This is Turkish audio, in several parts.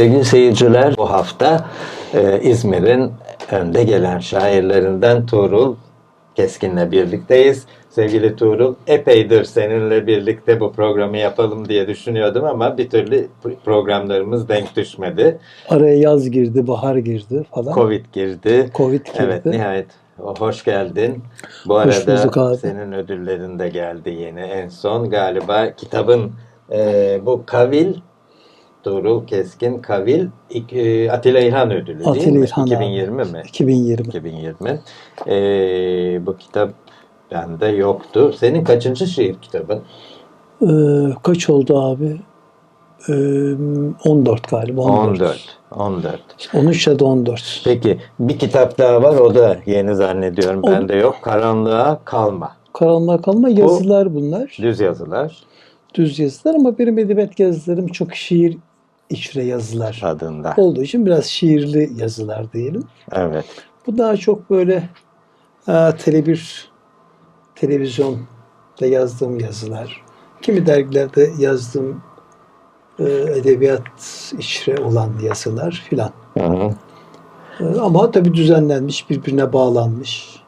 Sevgili seyirciler, bu hafta e, İzmir'in önde gelen şairlerinden Tuğrul Keskin'le birlikteyiz. Sevgili Tuğrul, epeydir seninle birlikte bu programı yapalım diye düşünüyordum ama bir türlü programlarımız denk düşmedi. Araya yaz girdi, bahar girdi falan. Covid girdi. Covid girdi. Evet, nihayet hoş geldin. Bu Hoş arada senin ödüllerin de geldi yeni. En son galiba kitabın e, bu Kavil Tuğrul Keskin Kavil e, Atilla İlhan ödülü değil Atilla mi? İlhan abi. 2020 mi? 2020. 2020. E, bu kitap bende yoktu. Senin kaçıncı şiir kitabın? Ee, kaç oldu abi? Ee, 14 galiba. 14. 14. 14. 13 ya da 14. Peki bir kitap daha var o da yeni zannediyorum. O- Bende yok. Karanlığa kalma. Karanlığa kalma yazılar bunlar. Düz yazılar Düz yazılar ama benim edebiyat yazılarım çok şiir içre yazılar adında. olduğu için biraz şiirli yazılar diyelim. Evet. Bu daha çok böyle e, telebir, televizyonda yazdığım yazılar. Kimi dergilerde yazdığım e, edebiyat içre olan yazılar filan. E, ama tabii düzenlenmiş, birbirine bağlanmış.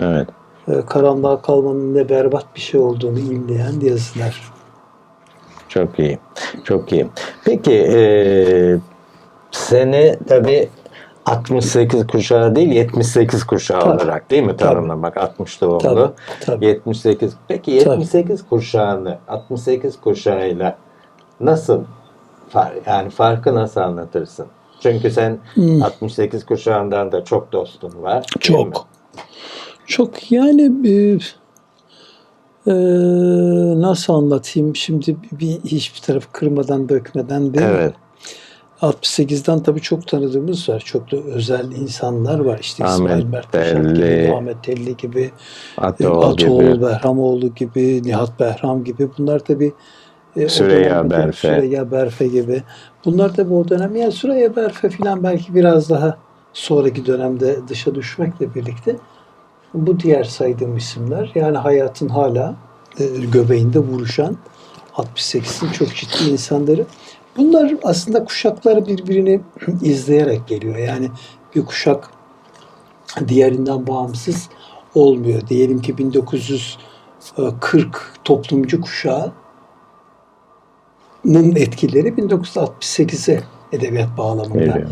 Evet. E, karanlığa kalmanın ne berbat bir şey olduğunu imleyen yazılar. Çok iyi. Çok iyi. Peki eee seni tabii 68 kuşağı değil 78 kuşağı Tabii. olarak değil mi Tabii. tanımlamak? 60 doğumlu. Tabii, tabii. 78. Peki 78 kuşağını 68 kuşağıyla nasıl yani farkı nasıl anlatırsın? Çünkü sen Hmm. 68 kuşağından da çok dostun var. Çok. Çok yani e, e, nasıl anlatayım şimdi bir hiçbir tarafı kırmadan dökmeden değil mi? Evet. 68'den tabii çok tanıdığımız var. Çok da özel insanlar var. İşte İsmail Mert gibi, Ahmet Telli gibi, Atoğlu Atoğlu, gibi. Behramoğlu gibi, Nihat Behram gibi. Bunlar tabii e, Süreyya Berfe. Süreyya Berfe gibi. Bunlar tabii o dönem yani Süreyya Berfe falan belki biraz daha sonraki dönemde dışa düşmekle birlikte bu diğer saydığım isimler yani hayatın hala e, göbeğinde vuruşan 68'in çok ciddi insanları. Bunlar aslında kuşaklar birbirini izleyerek geliyor. Yani bir kuşak diğerinden bağımsız olmuyor. Diyelim ki 1940 toplumcu kuşağının etkileri 1968'e edebiyat bağlamında.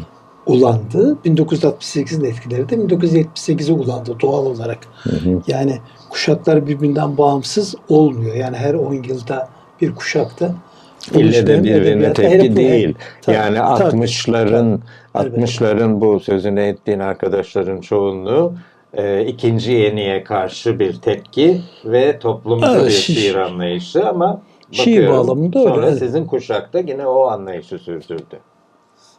Ulandı. 1968'in etkileri de 1978'e ulandı doğal olarak. Hı hı. Yani kuşaklar birbirinden bağımsız olmuyor. Yani her 10 yılda bir kuşakta İlle de birbirine tepki değil. Tabii, yani tabii, 60'ların Elbette. 60'ların bu sözünü ettiğin arkadaşların çoğunluğu e, ikinci yeniye karşı bir tepki ve toplumcu Evet, bir şi- şiir anlayışı ama Şiir bağlamında öyle, sonra evet. sizin kuşakta yine o anlayışı sürdürdü.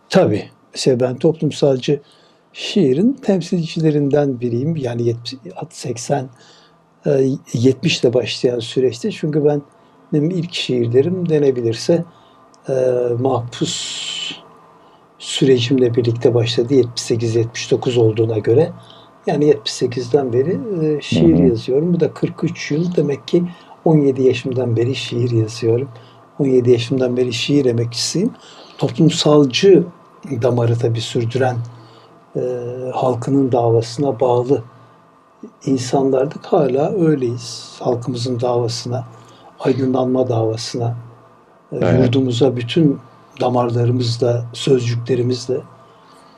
Tabii. Mesela ben toplumsalcı şiirin temsilcilerinden biriyim. Yani 70, 80 e, 70'te başlayan süreçte. Çünkü ben benim ilk şiirlerim denebilirse e, mahpus sürecimle birlikte başladı. 78-79 olduğuna göre. Yani 78'den beri e, şiir yazıyorum. Bu da 43 yıl. Demek ki 17 yaşımdan beri şiir yazıyorum. 17 yaşımdan beri şiir emekçisiyim. Toplumsalcı damarı tabii sürdüren e, halkının davasına bağlı insanlardık. Hala öyleyiz. Halkımızın davasına, aydınlanma davasına, e, Evet. yurdumuza bütün damarlarımızla, sözcüklerimizle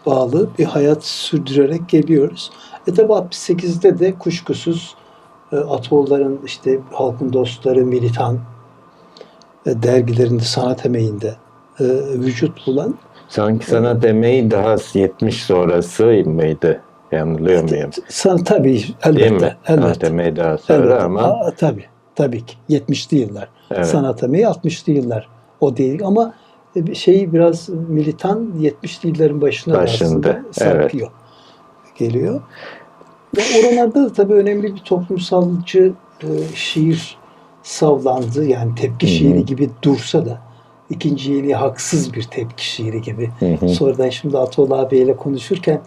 bağlı bir hayat sürdürerek geliyoruz. E tabi 68'de de kuşkusuz e, Atoğulların işte halkın dostları, militan e, dergilerinde, sanat emeğinde e, vücut bulan Sanki sana demeyi daha 70 sonrası mıydı? Yanılıyor muyum? San tabii Değil elbette. mi? elbette. Demeyi daha sonra elbette. ama Aa, tabii. Tabii ki. 70'li yıllar. Evet. Sanat emeği 60'lı yıllar. O değil ama e, şey biraz militan 70'li yılların başına da Başında, sarkıyor. Geliyor. Ve oralarda da tabii önemli bir toplumsalcı e, şiir savlandı. Yani tepki Hı hı. şiiri gibi dursa da ikinci yeni haksız bir tepki şiiri gibi. Hı hı. Sonradan şimdi Atol abiyle konuşurken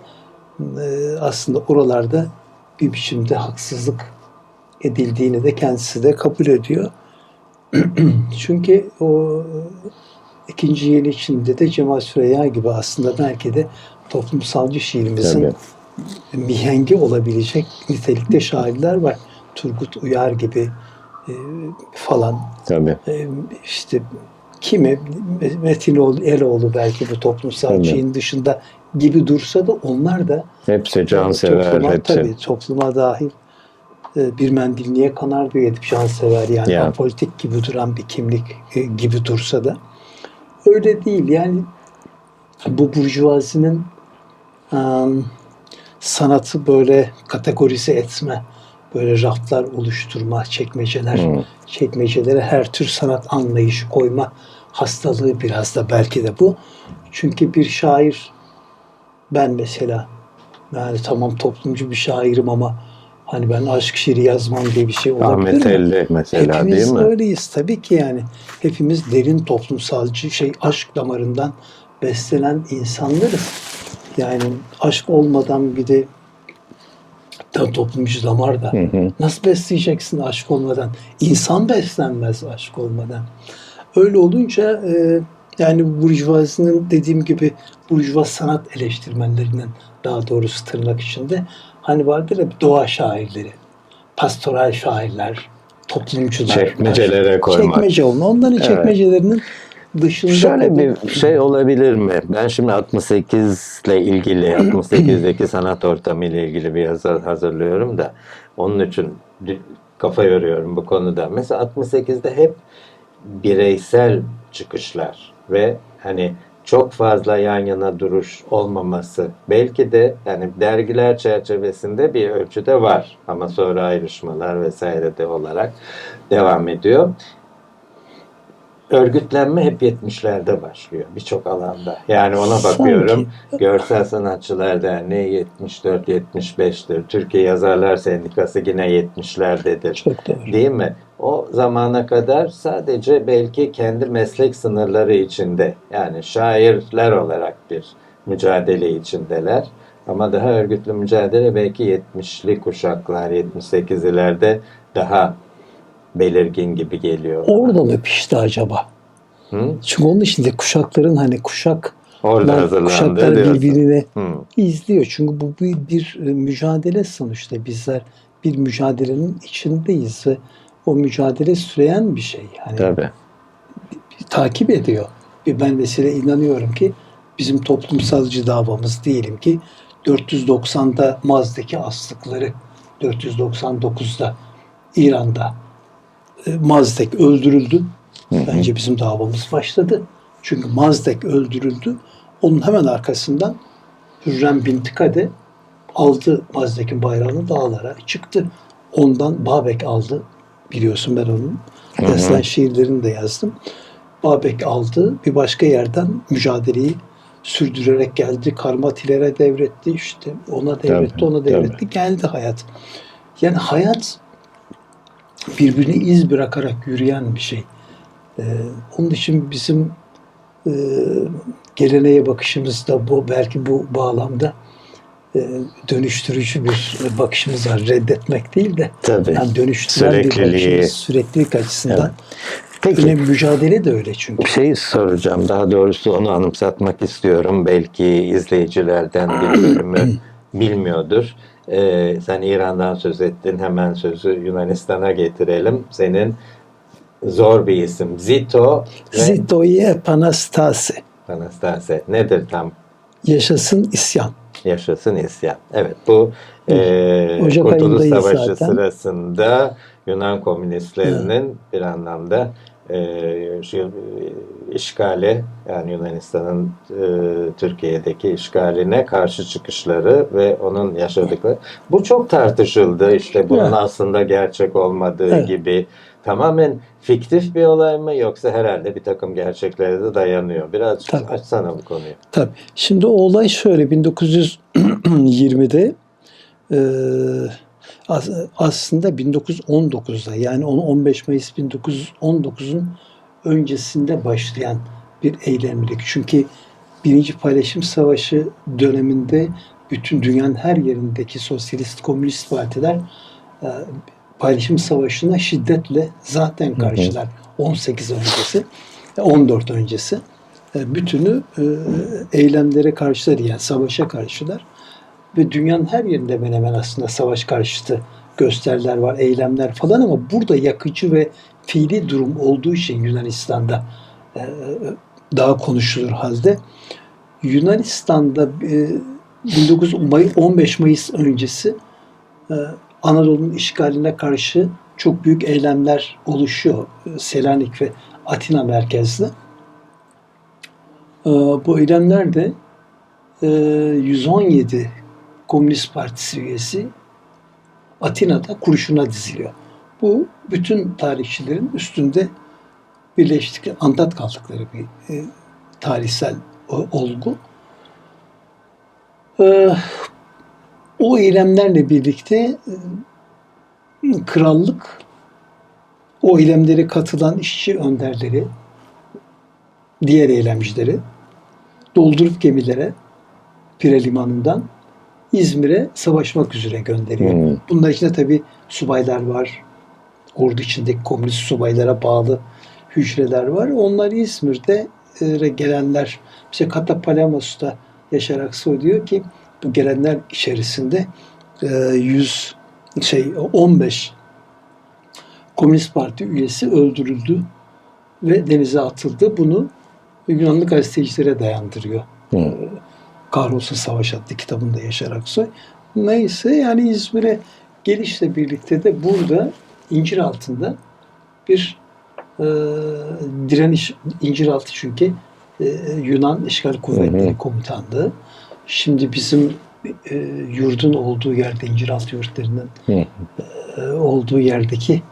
e, aslında oralarda bir biçimde haksızlık edildiğini de kendisi de kabul ediyor. Çünkü o ikinci yeni içinde de Cemal Süreyya gibi aslında belki de toplumsalcı şiirimizin Tabii. mihengi olabilecek nitelikte şairler var. Turgut Uyar gibi e, falan. Tabii. E, işte kimi Metinoğlu, Eroğlu belki bu toplumsal Tabii. şeyin dışında gibi dursa da onlar da Hepsi cansever topluma, hepsi. Tabii topluma dahil e, bir mendil niye kanar bir edip cansever yani Ya. apolitik gibi duran bir kimlik e, gibi dursa da öyle değil yani bu burjuvazinin em, sanatı böyle kategorize etme böyle raflar oluşturma çekmeceler Hı. çekmecelere her tür sanat anlayışı koyma hastalığı biraz da belki de bu. Çünkü bir şair ben mesela yani tamam toplumcu bir şairim ama hani ben aşk şiiri yazmam diye bir şey olabilir Ahmet mi? Elli mesela Hepimiz değil mi? öyleyiz tabii ki yani. Hepimiz derin toplumsalcı şey aşk damarından beslenen insanlarız. Yani aşk olmadan bir de da toplumcu damar da Hı hı. nasıl besleyeceksin aşk olmadan? İnsan beslenmez aşk olmadan. Öyle olunca e, yani burjuvazinin dediğim gibi burjuva sanat eleştirmenlerinden daha doğrusu tırnak içinde hani vardır ya doğa şairleri, pastoral şairler, toplumcular. Çekmecelere koymak. Çekmece olma. Onların Evet. çekmecelerinin dışında Şöyle bir şey olabilir mi? Ben şimdi 68 ile ilgili, 68'deki sanat ortamı ile ilgili bir yazı hazırlıyorum da onun için kafa yoruyorum bu konuda. Mesela 68'de hep bireysel çıkışlar ve hani çok fazla yan yana duruş olmaması belki de yani dergiler çerçevesinde bir ölçüde var ama sonra ayrışmalar vesaire de olarak devam ediyor örgütlenme hep 70'lerde başlıyor birçok alanda. Yani ona Sanki. bakıyorum. Görsel Sanatçılar Derneği 74-75'tir. Türkiye Yazarlar Sendikası yine 70'lerdedir. çok doğru. Değil mi? O zamana kadar sadece belki kendi meslek sınırları içinde yani şairler olarak bir mücadele içindeler. Ama daha örgütlü mücadele belki 70'li kuşaklar, 78'lilerde daha belirgin gibi geliyor. bana. Orada mı pişti acaba? Hı? Çünkü onun içinde kuşakların hani kuşak Orada kuşaklar birbirini Hı. izliyor. Çünkü bu bir, bir e, mücadele sonuçta. Bizler bir mücadelenin içindeyiz ve o mücadele süreyen bir şey. Yani Tabii. takip ediyor. Ben mesela inanıyorum ki bizim toplumsalcı davamız diyelim ki 490'da Maz'daki aslıkları 499'da İran'da Mazdek öldürüldü. Bence bizim davamız başladı. Çünkü Mazdek öldürüldü. Onun hemen arkasından Hürrem Bintikade aldı Mazdek'in bayrağını dağlara çıktı. Ondan Babek aldı. Biliyorsun ben onun destan şiirlerini de yazdım. Babek aldı. Bir başka yerden mücadeleyi sürdürerek geldi. Karmatilere devretti işte. Ona devretti, Tabii, ona devretti. Geldi hayat. Yani hayat birbirine iz bırakarak yürüyen bir şey. Ee, onun için bizim e, geleneğe bakışımız da bu belki bu bağlamda e, dönüştürücü bir bakışımız var. Reddetmek değil de Tabii. yani dönüştüren bir Sürekliliği. bakışımız süreklilik açısından. Peki. Yine mücadele de öyle çünkü. Bir şey soracağım. Daha doğrusu onu anımsatmak istiyorum. Belki izleyicilerden bir bölümü bilmiyordur. Ee, sen İran'dan söz ettin. Hemen sözü Yunanistan'a getirelim. Senin zor bir isim. Zito ve Zitoye Panastase. Anastase. Nedir tam? Yaşasın isyan. Yaşasın isyan. Evet bu e, Ocak Kurtuluş Savaşı zaten. sırasında Yunan komünistlerinin bir anlamda e, şu, e, işgali yani Yunanistan'ın e, Türkiye'deki işgaline karşı çıkışları ve onun yaşadıkları bu çok tartışıldı işte bunun Evet. aslında gerçek olmadığı Evet. gibi tamamen fiktif bir olay mı yoksa herhalde bir takım gerçeklere de dayanıyor biraz Tabii. açsana bu konuyu. Tabii. Şimdi o olay şöyle 1920'de e, as- aslında 1919'da yani onu 15 Mayıs 1919'un öncesinde başlayan bir eylemlilik. Çünkü Birinci Paylaşım Savaşı döneminde bütün dünyanın her yerindeki sosyalist, komünist partiler e, paylaşım savaşına şiddetle zaten karşılar. 18 öncesi, 14 öncesi. e, bütünü e, eylemlere karşılar yani savaşa karşılar. Ve dünyanın her yerinde hemen hemen aslında savaş karşıtı gösteriler var, eylemler falan ama burada yakıcı ve fiili durum olduğu için Yunanistan'da e, daha konuşulur halde. Yunanistan'da e, 19 May, 15 Mayıs öncesi e, Anadolu'nun işgaline karşı çok büyük eylemler oluşuyor. E, Selanik ve Atina merkezli. E, bu eylemlerde e, 117 Komünist Partisi üyesi Atina'da kurşuna diziliyor. Bu bütün tarihçilerin üstünde birleştik, andat kaldıkları bir e, tarihsel o- olgu. E, o eylemlerle birlikte e, krallık o eylemlere katılan işçi önderleri, diğer eylemcileri doldurup gemilere Pire Limanı'ndan İzmir'e savaşmak üzere gönderiyor. Hmm. Bunlar içinde tabi subaylar var. Ordu içindeki komünist subaylara bağlı hücreler var. Onlar İzmir'de e, gelenler, işte Katapalamas'ta Yaşar Aksoy diyor ki bu gelenler içerisinde e, 100 şey 15 Komünist Parti üyesi öldürüldü ve denize atıldı. Bunu Yunanlı gazetecilere dayandırıyor. Hı. Kahrolsun Savaş adlı kitabında Yaşar Aksoy. Neyse yani İzmir'e gelişle birlikte de burada incir altında bir e, direniş incir altı çünkü e, Yunan işgal kuvvetleri Hı hı. komutanlığı. Şimdi bizim e, yurdun olduğu yerde inciraltı yurtlarının Hı. e, olduğu yerdeki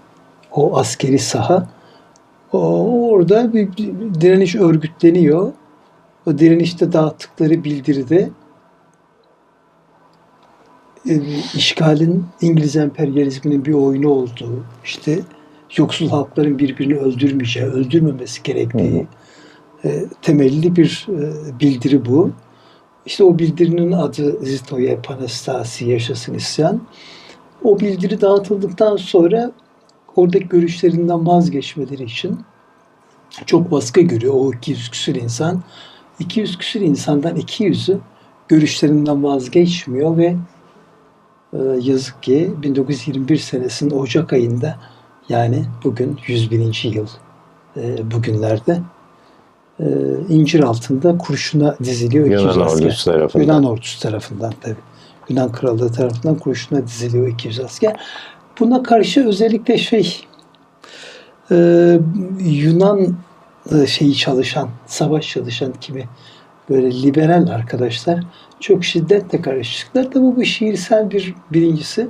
o askeri saha o, orada bir, bir direniş örgütleniyor. O direnişte dağıttıkları bildiride e, işgalin İngiliz emperyalizminin bir oyunu olduğu, işte yoksul halkların birbirini öldürmeyeceği, öldürmemesi gerektiği e, temelli bir e, bildiri bu. İşte o bildirinin adı Zitoye Panastasi Yaşasın İsyan. O bildiri dağıtıldıktan sonra oradaki görüşlerinden vazgeçmeleri için çok baskı görüyor o 200 küsür insan. 200 küsür insandan 200'ü görüşlerinden vazgeçmiyor ve e, yazık ki 1921 senesinin Ocak ayında yani bugün 101. yıl e, bugünlerde e, incir altında kurşuna diziliyor 200 Yunan ordusu tarafından. Yunan ordusu tarafından tabi. Yunan krallığı tarafından kurşuna diziliyor 200 asker. Buna karşı özellikle şey e, Yunan şeyi çalışan, savaş çalışan kimi böyle liberal arkadaşlar çok şiddetle karışıklar. Tabi bu şiirsel bir birincisi.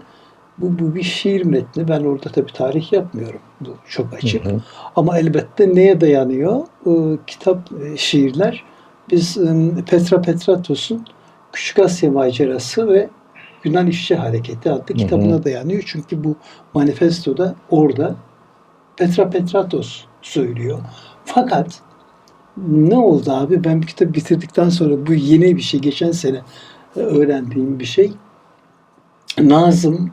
Bu, bu bir şiir metni. Ben orada tabi tarih yapmıyorum. Bu çok açık. Hı hı. Ama elbette neye dayanıyor? Ee, kitap, e, şiirler. Biz e, Petra Petratos'un Küçük Asya Macerası ve Yunan İşçi Hareketi adlı kitabına dayanıyor. Çünkü bu manifestoda orada Petra Petratos söylüyor. Fakat ne oldu abi? Ben bir kitap bitirdikten sonra bu yeni bir şey. Geçen sene e, öğrendiğim bir şey. Nazım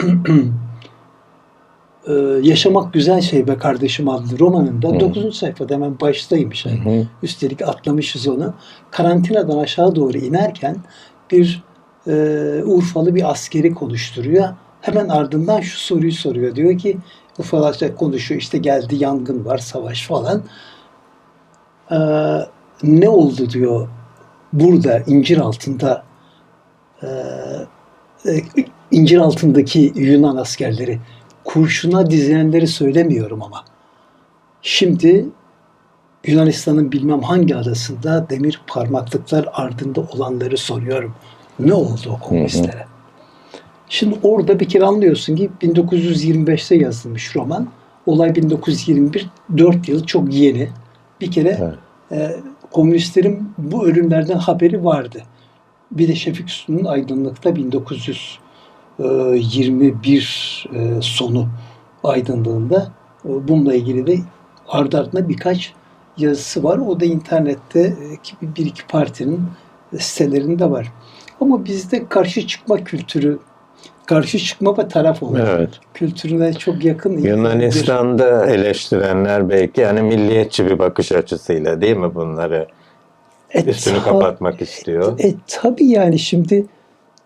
e, Yaşamak Güzel Şey Be Kardeşim adlı romanında Hı. 9. sayfada hemen baştaymış. Yani. Üstelik atlamışız onu. Karantinadan aşağı doğru inerken bir e, Urfalı bir askeri konuşturuyor. Hemen ardından şu soruyu soruyor. Diyor ki Urfalı konuşuyor işte geldi yangın var savaş falan. E, ne oldu diyor burada incir altında e, e, incir altındaki Yunan askerleri kurşuna dizilenleri söylemiyorum ama. Şimdi Yunanistan'ın bilmem hangi adasında demir parmaklıklar ardında olanları soruyorum. Ne oldu o komünistlere? Şimdi orada bir kere anlıyorsun ki 1925'te yazılmış roman. Olay 1921, 4 yıl çok yeni. Bir kere Evet. e, komünistlerin bu ölümlerden haberi vardı. Bir de Şefik Üstün'ün Aydınlık'ta 1921 e, sonu aydınlığında e, bununla ilgili de ardı ardına birkaç yazısı var. O da internette e, bir iki partinin sitelerinde var. Ama bizde karşı çıkma kültürü, karşı çıkma ve taraf olma Evet. kültürüne çok yakın. Yunanistan'da eleştirenler belki yani milliyetçi bir bakış açısıyla değil mi bunları E, üstünü kapatmak istiyor. E tabii yani şimdi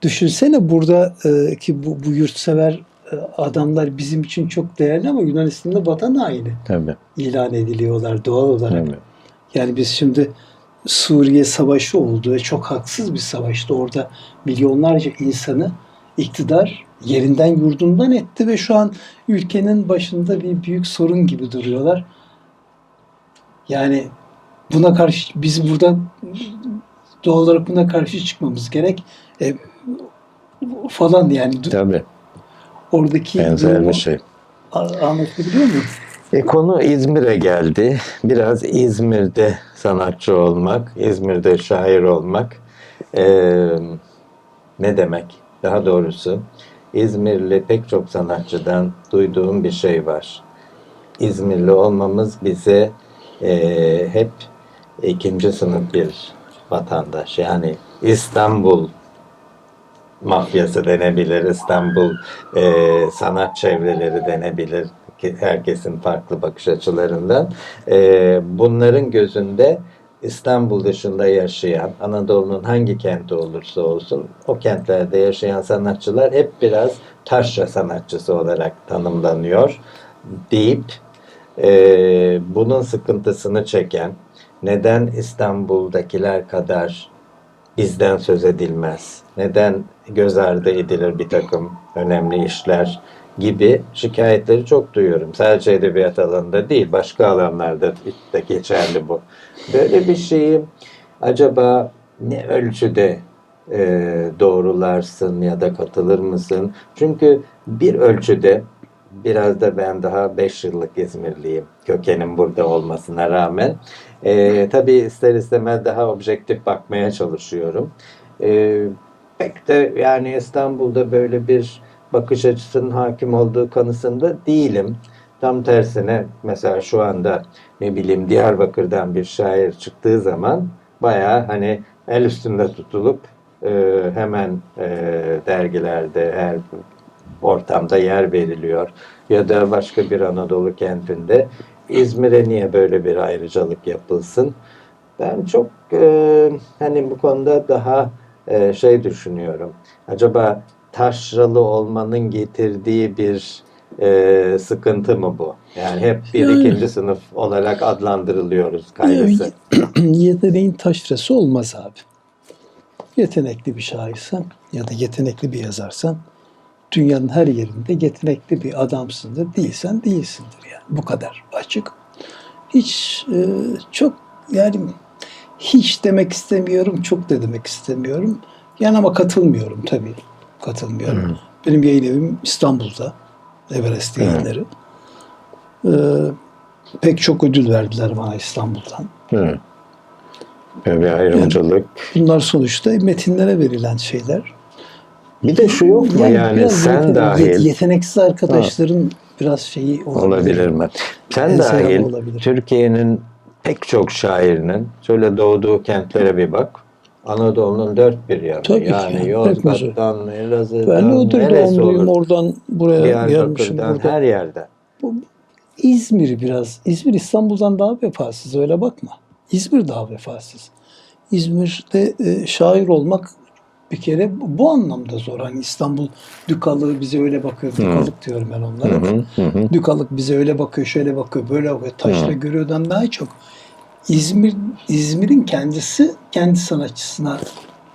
düşünsene burada e, ki bu, bu yurtsever e, adamlar bizim için çok değerli ama Yunanistan'da vatan haini Tabii. ilan ediliyorlar doğal olarak. tabii. Yani biz şimdi Suriye Savaşı oldu ve çok haksız bir savaştı. Orada milyonlarca insanı iktidar yerinden yurdundan etti ve şu an ülkenin başında bir büyük sorun gibi duruyorlar. Yani buna karşı biz burada doğal olarak buna karşı çıkmamız gerek. E, falan yani Tabii. oradaki Benzer bir şey. anlatabiliyor muyum? E, konu İzmir'e geldi. Biraz İzmir'de sanatçı olmak, İzmir'de şair olmak e, ne demek? Daha doğrusu İzmirli pek çok sanatçıdan duyduğum bir şey var. İzmirli olmamız bize e, hep ikinci sınıf bir vatandaş. Yani İstanbul mafyası denebilir, İstanbul e, sanat çevreleri denebilir herkesin farklı bakış açılarından. E, bunların gözünde İstanbul dışında yaşayan, Anadolu'nun hangi kenti olursa olsun o kentlerde yaşayan sanatçılar hep biraz taşra sanatçısı olarak tanımlanıyor deyip e, bunun sıkıntısını çeken, neden İstanbul'dakiler kadar bizden söz edilmez? Neden göz ardı edilir bir takım önemli işler gibi şikayetleri çok duyuyorum. Sadece edebiyat alanında değil, başka alanlarda da geçerli bu. Böyle bir şeyi acaba ne ölçüde e, doğrularsın ya da katılır mısın? Çünkü bir ölçüde biraz da ben daha 5 yıllık İzmirliyim. Kökenim burada olmasına rağmen. E, tabii ister istemez daha objektif bakmaya çalışıyorum. E, pek de yani İstanbul'da böyle bir bakış açısının hakim olduğu kanısında değilim. Tam tersine mesela şu anda ne bileyim Diyarbakır'dan bir şair çıktığı zaman bayağı hani el üstünde tutulup e, hemen e, dergilerde her ortamda yer veriliyor. Ya da başka bir Anadolu kentinde İzmir'e niye böyle bir ayrıcalık yapılsın? Ben çok e, hani bu konuda daha e, şey düşünüyorum. Acaba taşralı olmanın getirdiği bir e, sıkıntı mı bu? Yani hep bir Yani- ikinci sınıf olarak adlandırılıyoruz kaygısı. Yeteneğin taşrası olmaz abi. Yetenekli bir şairsen ya da yetenekli bir yazarsan dünyanın her yerinde yetenekli bir adamsındır. Değilsen değilsindir yani. Bu kadar açık. Hiç e, çok yani hiç demek istemiyorum, çok da demek istemiyorum. Yani ama katılmıyorum tabii. Katılmıyorum. Benim yayın evim İstanbul'da. Everest yayınları. Ee, pek çok ödül verdiler bana İstanbul'dan. Hı. Bir ayrımcılık. Bunlar sonuçta metinlere verilen şeyler. Bir de şu yok mu yani, biraz sen dahil yeteneksiz arkadaşların biraz şeyi olabilir. olabilir mi? Sen dahil. Türkiye'nin pek çok şairinin şöyle doğduğu kentlere bir bak. Anadolu'nun dört bir yanı. Tabii ki yani yani, Yozgat'tan, Elazığ'dan, Ben Iğdır neresi doğumluyum oradan buraya gelmişim. Burada. her yerden. İzmir biraz. İzmir İstanbul'dan daha vefasız öyle bakma. İzmir daha vefasız. İzmir'de e, şair olmak bir kere bu, bu anlamda zor. Hani İstanbul dükalığı bize öyle bakıyor. Dükalık diyorum ben onlara. Hı hı, hı hı. Dükalık bize öyle bakıyor, şöyle bakıyor, böyle bakıyor. Taşla görüyordan daha çok. İzmir İzmir'in kendisi kendi sanatçısına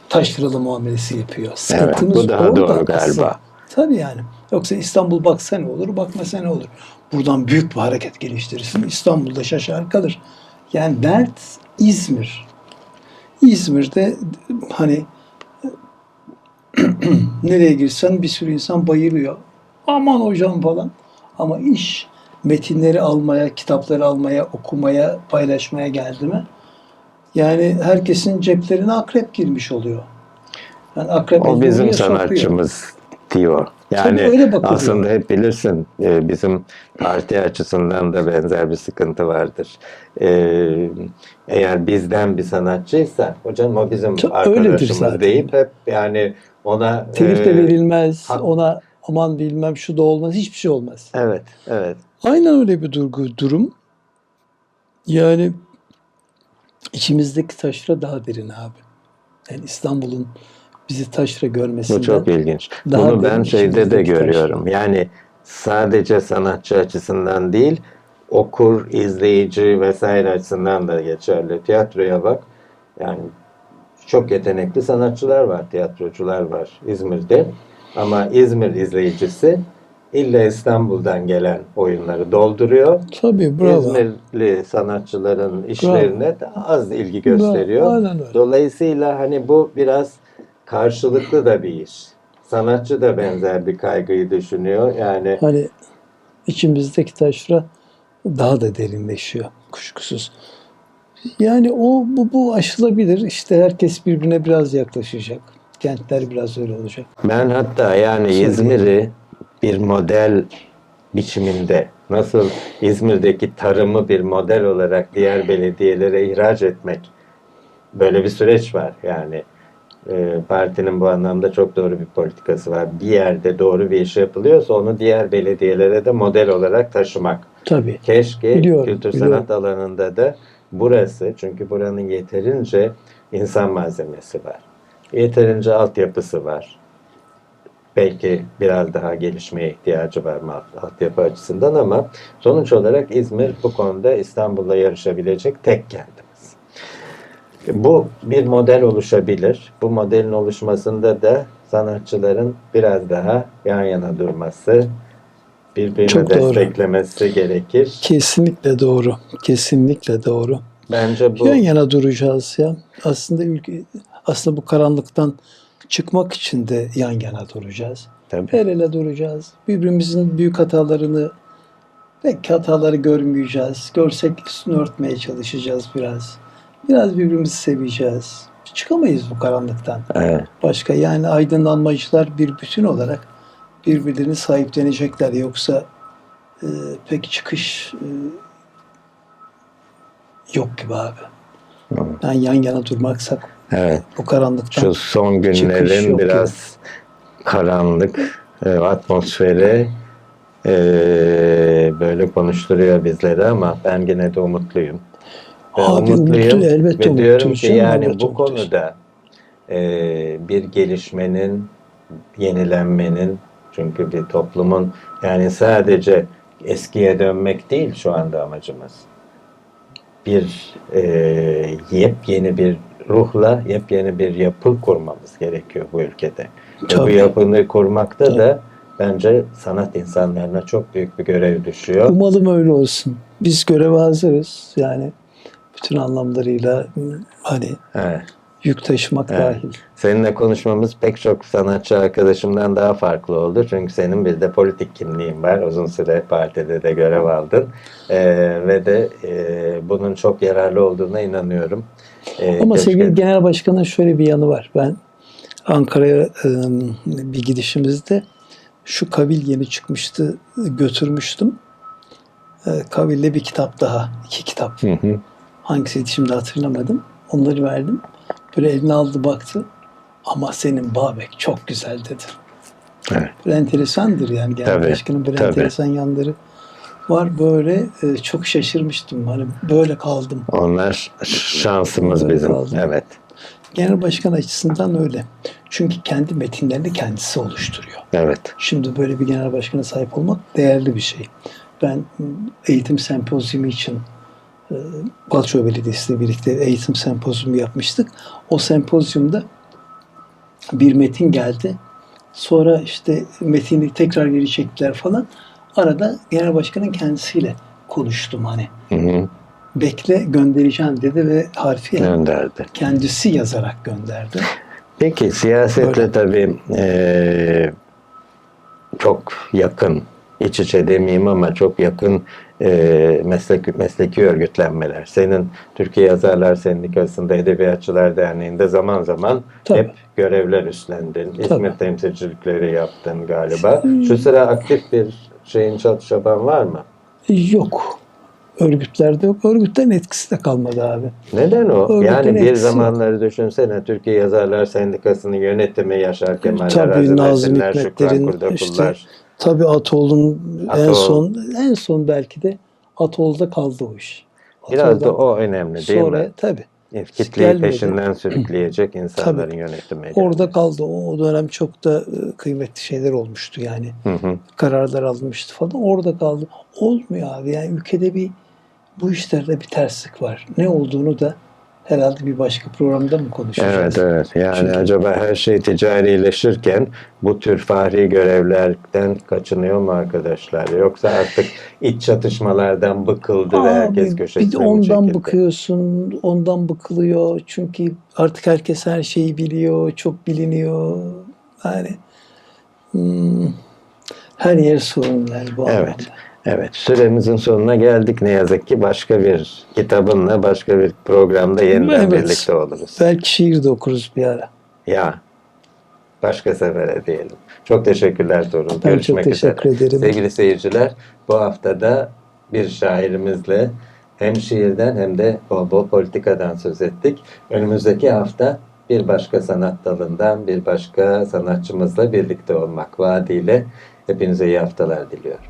taşralı muamelesi yapıyor. Evet, Sıkıntımız bu daha orada doğru galiba. Tabii yani. Yoksa İstanbul baksa ne olur, bakmasa ne olur. Buradan büyük bir hareket geliştirirsin. İstanbul'da şaşar kalır. Yani dert İzmir. İzmir'de hani nereye girsen bir sürü insan bayılıyor. Aman hocam falan. Ama iş metinleri almaya, kitapları almaya, okumaya, paylaşmaya geldi mi? Yani herkesin ceplerine akrep girmiş oluyor. Yani akrep O bizim oraya sokuyor. sanatçımız diyor. Yani öyle aslında hep bilirsin e, bizim parti açısından da benzer bir sıkıntı vardır. E, eğer bizden bir sanatçıysa hocam o bizim Çok arkadaşımız deyip hep yani ona Telif de e, verilmez. hak- Ona aman bilmem şu da olmaz. Hiçbir şey olmaz. Evet, evet. Aynen öyle bir durgu, durum. Yani içimizdeki taşra daha derin abi. Yani İstanbul'un bizi taşra görmesinden Bu çok ilginç. Daha Bunu ben şeyde de görüyorum. Yani sadece sanatçı açısından değil, okur, izleyici vesaire açısından da geçerli. Tiyatroya bak. Yani çok yetenekli sanatçılar var, tiyatrocular var İzmir'de. Ama İzmir izleyicisi illa İstanbul'dan gelen oyunları dolduruyor. Tabii bravo. İzmirli sanatçıların işlerine daha az ilgi gösteriyor. Bravo, aynen öyle. Dolayısıyla hani bu biraz karşılıklı da bir iş. Sanatçı da benzer bir kaygıyı düşünüyor. Yani Hani içimizdeki taşra daha da derinleşiyor kuşkusuz. Yani o bu, bu aşılabilir. İşte herkes birbirine biraz yaklaşacak. Kentler biraz öyle olacak. ben hatta yani. İzmir'i bir model biçiminde nasıl İzmir'deki tarımı bir model olarak diğer belediyelere ihraç etmek böyle bir süreç var. Yani e, partinin bu anlamda çok doğru bir politikası var. Bir yerde doğru bir iş yapılıyorsa onu diğer belediyelere de model olarak taşımak. Tabii. Keşke Biliyorum, kültür biliyorum. sanat alanında da burası çünkü buranın yeterince insan malzemesi var. Yeterince altyapısı var. Belki biraz daha gelişmeye ihtiyacı var altyapı açısından ama sonuç olarak İzmir bu konuda İstanbul'la yarışabilecek tek kentimiz. Bu bir model oluşabilir. Bu modelin oluşmasında da sanatçıların biraz daha yan yana durması, birbirini Çok doğru. desteklemesi gerekir. Kesinlikle doğru. Kesinlikle doğru. Bence bu Yan yana duracağız ya. Aslında ülke aslında bu karanlıktan çıkmak için de yan yana duracağız. tabii. El ele duracağız. Birbirimizin büyük hatalarını belki hataları görmeyeceğiz. Görsek üstünü örtmeye çalışacağız biraz. Biraz birbirimizi seveceğiz. Çıkamayız bu karanlıktan. Evet. Başka yani aydınlanmacılar bir bütün olarak birbirlerini sahiplenecekler. Yoksa e, pek çıkış e, yok gibi abi. Hı. Yani yan yana durmaksak Evet. bu karanlıktan Şu son günlerin biraz karanlık e, atmosferi e, böyle konuşturuyor bizleri ama ben yine de umutluyum. Ve Abi umutlu, elbette ve diyorum ki yani elbette bu umutluyuz. konuda e, bir gelişmenin, yenilenmenin çünkü bir toplumun yani sadece eskiye dönmek değil şu anda amacımız. Bir e, yepyeni bir ruhla yepyeni bir yapı kurmamız gerekiyor bu ülkede. Ve bu Tabii. yapını kurmakta da bence sanat insanlarına çok büyük bir görev düşüyor. Umalım öyle olsun. Biz göreve hazırız. Yani bütün anlamlarıyla hani Evet. yük taşımak Evet. dahil. Seninle konuşmamız pek çok sanatçı arkadaşımdan daha farklı oldu. Çünkü senin bir de politik kimliğin var. Uzun süre partide de görev aldın. Ee, ve de e, bunun çok yararlı olduğuna inanıyorum. Ee, Ama sevgili genel başkanın şöyle bir yanı var. Ben Ankara'ya e, bir gidişimizde şu Kabil yeni çıkmıştı. Götürmüştüm. E, Kabil'le bir kitap daha. iki kitap. Hı hı. Hangisiydi şimdi hatırlamadım. Onları verdim. Böyle eline aldı baktı. Ama senin Babek çok güzel dedi. Evet. Böyle enteresandır yani genel Tabii, başkanın böyle tabii. enteresan yanları var. Böyle e, çok şaşırmıştım. Hani böyle kaldım. Onlar şansımız Böyle bizim. kaldı. Evet. Genel başkan açısından öyle. Çünkü kendi metinlerini kendisi oluşturuyor. Evet. Şimdi böyle bir genel başkana sahip olmak değerli bir şey. Ben m, eğitim sempozyumu için e, Balçova Belediyesi ile birlikte eğitim sempozyumu yapmıştık. O sempozyumda bir metin geldi. Sonra işte metini tekrar geri çektiler falan. Arada genel başkanın kendisiyle konuştum hani. Hı hı. Bekle göndereceğim dedi ve harfiyen Gönderdi. kendisi yazarak gönderdi. Peki siyasetle Öyle. tabii eee, çok yakın, iç içe demeyeyim ama çok yakın eee meslek, mesleki örgütlenmeler. Senin Türkiye Yazarlar Sendikası'nda Edebiyatçılar Derneği'nde zaman zaman Tabii. hep görevler üstlendin. İzmir Tabii. temsilcilikleri yaptın galiba. Şu sıra aktif bir şeyin çat çaban var mı? Yok. Örgütlerde yok. Örgütlerin etkisi de kalmadı abi. Neden o? Örgütün yani bir etkisi- zamanları düşünsene Türkiye Yazarlar Sendikası'nın yönetimi Yaşar Kemal Tabii, Arazi Nazım Hikmetler'in işte- Tabii Atol'un en Atol. son en son belki de Atol'da kaldı o iş. Biraz da o önemli değil sonra mi? tabii. Kitleyi gelmedi. peşinden sürükleyecek insanların yönetimi. Orada kaldı. O, o dönem çok da e, kıymetli şeyler olmuştu yani. Hı hı. Kararlar alınmıştı falan. Orada kaldı. Olmuyor abi. Yani ülkede bir bu işlerde bir terslik var. Ne olduğunu da herhalde bir başka programda mı konuşacağız? Evet evet. Yani Çünkü- acaba her şey ticarileşirken bu tür fahri görevlerden kaçınıyor mu arkadaşlar? Yoksa artık iç çatışmalardan bıkıldı ve Abi, herkes bir köşesine de mi ondan çekildi? bıkıyorsun, ondan bıkılıyor. Çünkü artık herkes her şeyi biliyor, çok biliniyor. Yani hmm, her yer sorun yani bu Evet. anlamda. Evet, süremizin sonuna geldik ne yazık ki. Başka bir kitabınla, başka bir programda yeniden Evet. birlikte oluruz. Belki şiir de okuruz bir ara. Ya, başka sefere diyelim. Çok teşekkürler Tuğrul. Ben Görüşmek çok teşekkür üzere. ederim. Sevgili seyirciler, bu hafta da bir şairimizle hem şiirden hem de bol bol politikadan söz ettik. Önümüzdeki hafta bir başka sanat dalından bir başka sanatçımızla birlikte olmak vaadiyle hepinize iyi haftalar diliyorum.